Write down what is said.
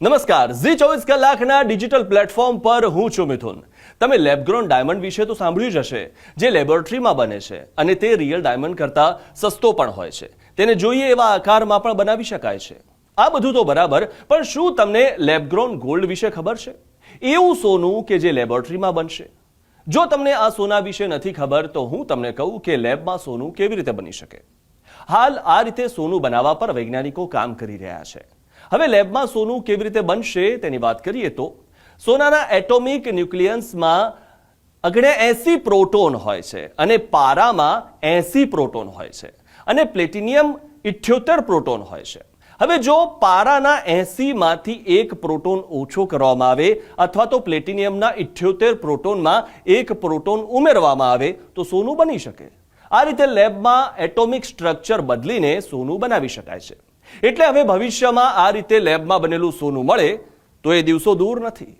નમસ્કાર, ઝી ચોવીસ કલાકના ડિજિટલ પ્લેટફોર્મ પર હું છું મિથુન. તમે લેબગ્રોન ડાયમંડ વિશે તો સાંભળ્યું જ હશે, જે લેબોરેટરીમાં બને છે અને તે રિયલ ડાયમંડ કરતાં સસ્તો પણ હોય છે. તેને જોઈએ એવા આકારમાં પણ બનાવી શકાય છે. આ બધું તો બરાબર, પણ શું તમને લેબગ્રોન ગોલ્ડ વિશે ખબર છે? એવું સોનું કે જે લેબોરેટરીમાં બનશે? જો તમને આ સોના વિશે નથી ખબર, તો હું તમને કહું કે લેબમાં સોનું કેવી રીતે બની શકે? હાલ આ રીતે સોનું બનાવવા પર વૈજ્ઞાનિકો કામ કરી રહ્યા છે. હવે લેબમાં સોનું કેવી રીતે બનશે તેની વાત કરીએ તો, સોનાના એટોમિક ન્યુક્લિયન્સમાં અગણે એસી પ્રોટોન હોય છે અને પારામાં એસી પ્રોટોન હોય છે અને પ્લેટિનિયમ ઇઠ્યોતેર પ્રોટોન હોય છે. હવે જો પારાના એસીમાંથી એક પ્રોટોન ઓછો કરવામાં આવે અથવા તો પ્લેટિનિયમના ઇઠ્યોતેર પ્રોટોનમાં એક પ્રોટોન ઉમેરવામાં આવે, તો સોનું બની શકે. આ રીતે લેબમાં એટોમિક સ્ટ્રક્ચર બદલીને સોનું બનાવી શકાય છે. એટલે હવે ભવિષ્યમાં આ રીતે લેબમાં બનેલું સોનું મળે તો એ દિવસો દૂર નથી.